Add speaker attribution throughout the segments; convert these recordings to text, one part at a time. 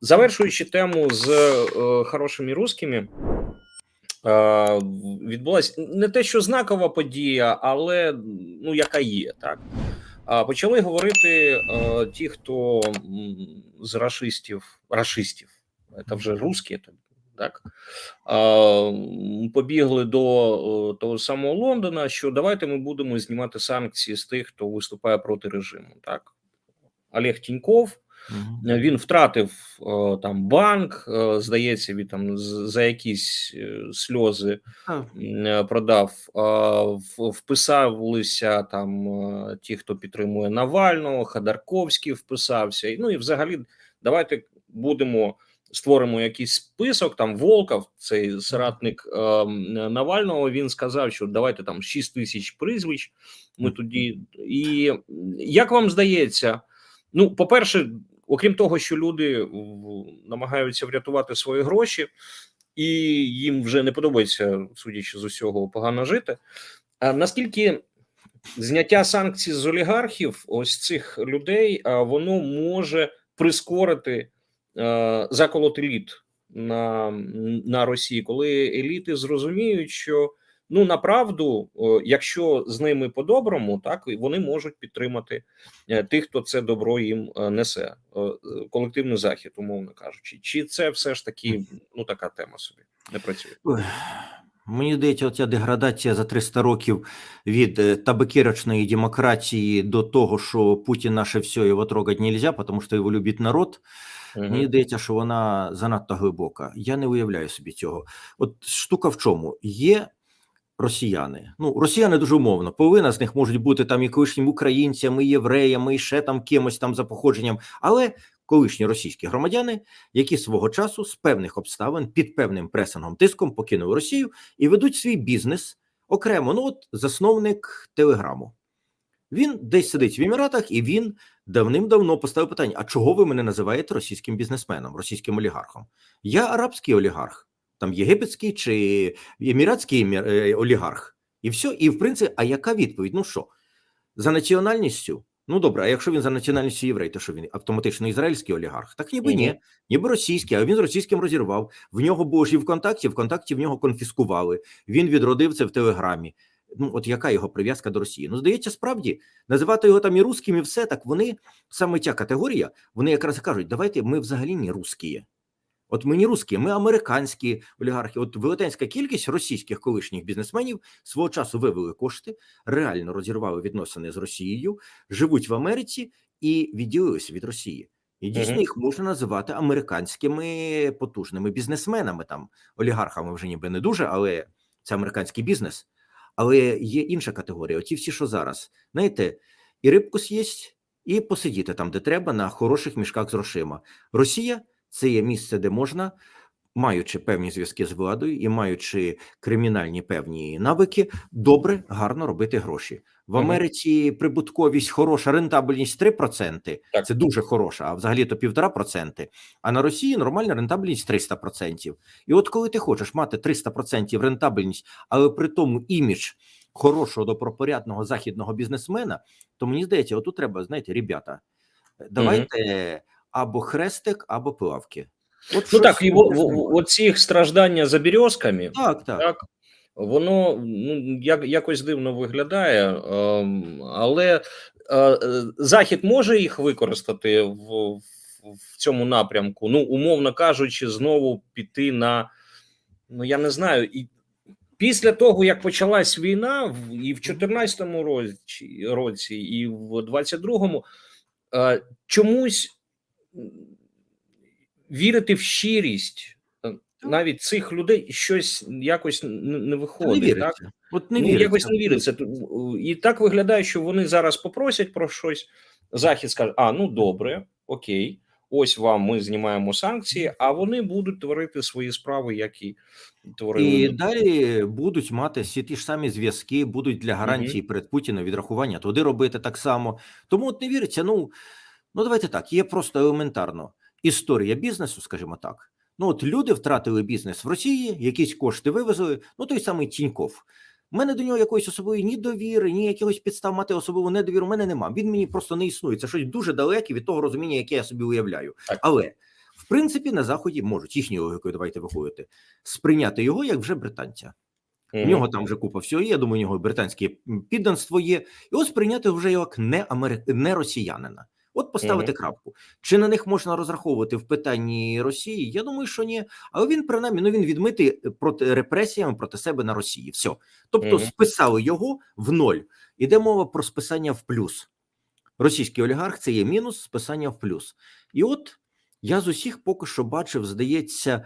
Speaker 1: Завершуючи тему з е, хорошими русскими, е, відбулася не те, що знакова подія, але ну, яка є, так. А почали говорити е, ті, хто з рашистів, рашистів, це вже русські, так, е, побігли до е, того самого Лондона, що давайте ми будемо знімати санкції з тих, хто виступає проти режиму. Так, Олег Тіньков.
Speaker 2: Мгм.
Speaker 1: Він втратив е, там банк, е, здається, він там за якісь е, сльози е, продав. е, Вписалися там е, ті, хто підтримує Навального, Ходорковський вписався. Ну і взагалі, давайте будемо створимо якийсь список. Там Волков, цей соратник е, Навального. Він сказав, що давайте там 6 тисяч прізвищ. Ми тоді. І як вам здається? Ну, по-перше, окрім того, що люди намагаються врятувати свої гроші, і їм вже не подобається, судячи з усього, погано жити. А наскільки зняття санкцій з олігархів, ось цих людей, воно може прискорити е, заколот еліт на, на Росії, коли еліти зрозуміють, що ну направду, якщо з ними по-доброму, так вони можуть підтримати е, тих, хто це добро їм е, несе, колективний захід, умовно кажучи, чи це все ж таки ну така тема собі не працює?
Speaker 2: Мені здається, оця деградація за 300 років від е, табакерочної демократії до того, що Путін наше все, його трогати нельзя, тому що його любить народ.
Speaker 1: Мгм.
Speaker 2: Мені здається, що вона занадто глибока. Я не уявляю собі цього. От штука в чому? Є росіяни. Ну, росіяни дуже умовно. Половина з них можуть бути там і колишніми українцями, і євреями, і ще там кимось там за походженням, але колишні російські громадяни, які свого часу з певних обставин під певним пресингом тиском покинули Росію і ведуть свій бізнес окремо. Ну, от засновник телеграму. Він десь сидить в Еміратах, і він давним-давно поставив питання: а чого ви мене називаєте російським бізнесменом, російським олігархом? Я арабський олігарх, там єгипетський чи еміратський емір- е, олігарх. І все. І в принципі, а яка відповідь? Ну що, за національністю? Ну добре, а якщо він за національністю єврей, то що він автоматично ізраїльський олігарх? Так ніби
Speaker 1: Мгм.
Speaker 2: ні, ніби російський, а він з російським розірвав. В нього було ж і ВКонтакті, ВКонтакті в нього конфіскували. Він відродив це в Телеграмі. Ну, от яка його прив'язка до Росії? Ну, здається, справді називати його там і русським, і все так. Вони саме ця категорія, вони якраз кажуть, давайте ми взагалі не русські. От ми не русські, ми американські олігархи. От велетенська кількість російських колишніх бізнесменів свого часу вивели кошти, реально розірвали відносини з Росією, живуть в Америці і відділилися від Росії. І дійсно їх можна називати американськими потужними бізнесменами, там олігархами вже ніби не дуже, але це американський бізнес. Але є інша категорія. Оті всі, що зараз, знаєте, і рибку з'їсть, і посидіти там, де треба, на хороших мішках з грошима. Росія це є місце, де можна, маючи певні зв'язки з владою і маючи кримінальні певні навики, добре, гарно робити гроші. В Америці прибутковість хороша, рентабельність 3%,
Speaker 1: Так.
Speaker 2: це дуже хороша, а взагалі то 1,5%. А на Росії нормальна рентабельність 300%. І от коли ти хочеш мати 300% рентабельність, але при тому імідж хорошого добропорядного західного бізнесмена, то мені здається, отут треба, знаєте, ребята, давайте або хрестик, або плавки. От
Speaker 1: Ну так,
Speaker 2: треба.
Speaker 1: оці їх страждання за березками,
Speaker 2: так, так.
Speaker 1: так, воно ну, як, якось дивно виглядає, ем, але е, Захід може їх використати в, в, цьому напрямку, ну, умовно кажучи, знову піти на, ну я не знаю, і після того, як почалась війна, і в 14-му році, році, і в 22-му, е, чомусь вірити в щирість е, навіть цих людей щось якось не
Speaker 2: Та не
Speaker 1: виходить. так?
Speaker 2: От не
Speaker 1: ну,
Speaker 2: віриться.
Speaker 1: якось не віриться. І так виглядає, що вони зараз попросять про щось. Захід скаже: а ну добре, окей, ось вам ми знімаємо санкції, а вони будуть творити свої справи, як і творили.
Speaker 2: І далі будуть мати всі ті ж самі зв'язки, будуть для гарантії перед Путіним відрахування туди робити так само. Тому от не віриться. Ну, ну давайте так, є просто елементарно історія бізнесу, скажімо так. Ну, от люди втратили бізнес в Росії, якісь кошти вивезли. Ну, той самий Тіньков. У мене до нього якоїсь особливої ні довіри, ні якихось підстав мати особливу недовіру. У мене нема. Він мені просто не існує. Це щось дуже далеке від того розуміння, яке я собі уявляю.
Speaker 1: Так.
Speaker 2: Але в принципі на заході можуть їхньою логікою. Давайте виходити, сприйняти його як вже британця. У нього там вже купа всього є. Я думаю, у нього британське підданство є. І от сприйняти вже як не амери... не росіянина. От поставити крапку. Чи на них можна розраховувати в питанні Росії? Я думаю, що ні. Але він принаймні ну він відмитий проти репресіями проти себе на Росії. Все. Тобто
Speaker 1: Мгм.
Speaker 2: списали його в ноль. Іде мова про списання в плюс. Російський олігарх це є мінус, списання в плюс. І от я з усіх поки що бачив, здається,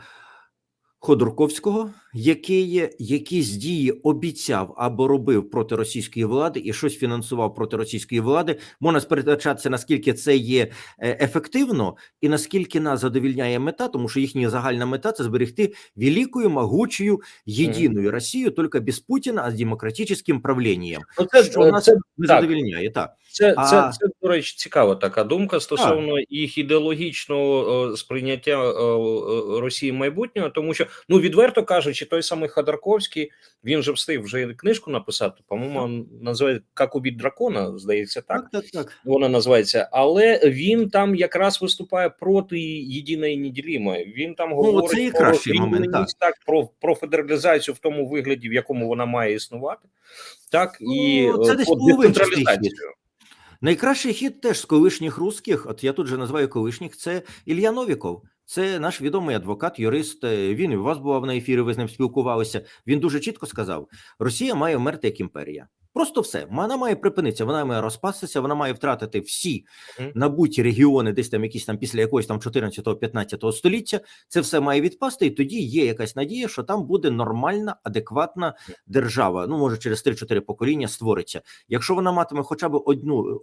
Speaker 2: Ходорковського, який якісь дії обіцяв або робив проти російської влади і щось фінансував проти російської влади. Можна сперечатися, наскільки це є е, ефективно, і наскільки нас задовільняє мета, тому що їхня загальна мета це зберегти великою, могучою, єдиною Росію, тільки без Путіна, а з демократичним правлінням.
Speaker 1: Ну, це,
Speaker 2: Що нас
Speaker 1: це,
Speaker 2: не
Speaker 1: так.
Speaker 2: задовільняє, так.
Speaker 1: це,
Speaker 2: А-
Speaker 1: це, це, до речі, цікава така думка стосовно їх ідеологічного сприйняття Росії майбутнього, тому що, ну відверто кажучи, той самий Ходорковський, він же встиг вже книжку написати. По-моєму, називає «Как убити дракона, здається, так.
Speaker 2: Так, так, так.
Speaker 1: Вона називається, але він там якраз виступає проти єдиної неділімої. Він там говорить
Speaker 2: це
Speaker 1: про
Speaker 2: кращий момент,
Speaker 1: розрівненість, так про, про федералізацію в тому вигляді, в якому вона має існувати, так і
Speaker 2: Ну, це
Speaker 1: е,
Speaker 2: десь
Speaker 1: про децентралізацію.
Speaker 2: Найкращий хід теж з колишніх русських, от я тут же називаю колишніх, це Ілля Новіков. Це наш відомий адвокат, юрист. е, Він і у вас бував на ефірі, ви з ним спілкувалися. Він дуже чітко сказав: Росія має вмерти як імперія. Просто все. Вона має припинитися, вона має розпастися, вона має втратити всі набуті регіони, десь там якісь там після якогось там 14-15 століття. Це все має відпасти, і тоді є якась надія, що там буде нормальна, адекватна держава. Ну, може, через 3-4 покоління створиться. Якщо вона матиме хоча б одну е,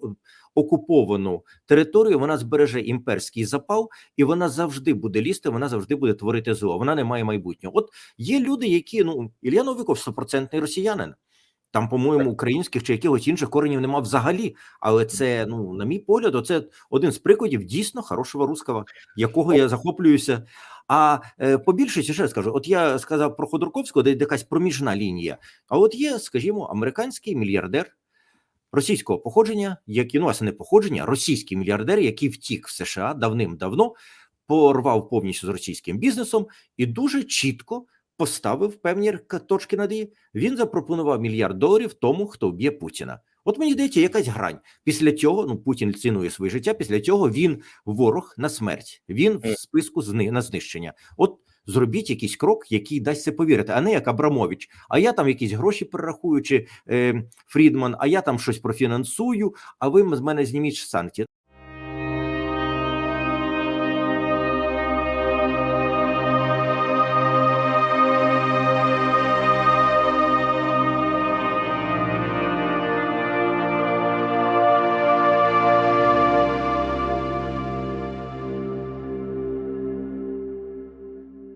Speaker 2: окуповану територію, вона збереже імперський запал, і вона завжди буде лізти, вона завжди буде творити зло. Вона не має майбутнього. От є люди, які ну Ілля Новіков стопроцентний росіянин. Там, по-моєму, українських чи якихось інших коренів нема взагалі. Але це, ну, на мій погляд, це один з прикладів дійсно хорошого русского, якого я захоплююся. А е, по більшості ще скажу: от я сказав про Ходорковського, де якась проміжна лінія. А от є, скажімо, американський мільярдер російського походження, який ну, власне, не походження, російський мільярдер, який втік в США давним-давно, порвав повністю з російським бізнесом і дуже чітко поставив певні точки над «і». Він запропонував мільярд доларів тому, хто вб'є Путіна. От мені здається, якась грань. Після цього ну Путін цінує своє життя. Після цього він ворог на смерть. Він в списку зни на знищення. От зробіть якийсь крок, який дасть це повірити, а не як Абрамович. А я там якісь гроші перерахую, чи е, Фрідман, а я там щось профінансую. А ви з мене зніміть санкції.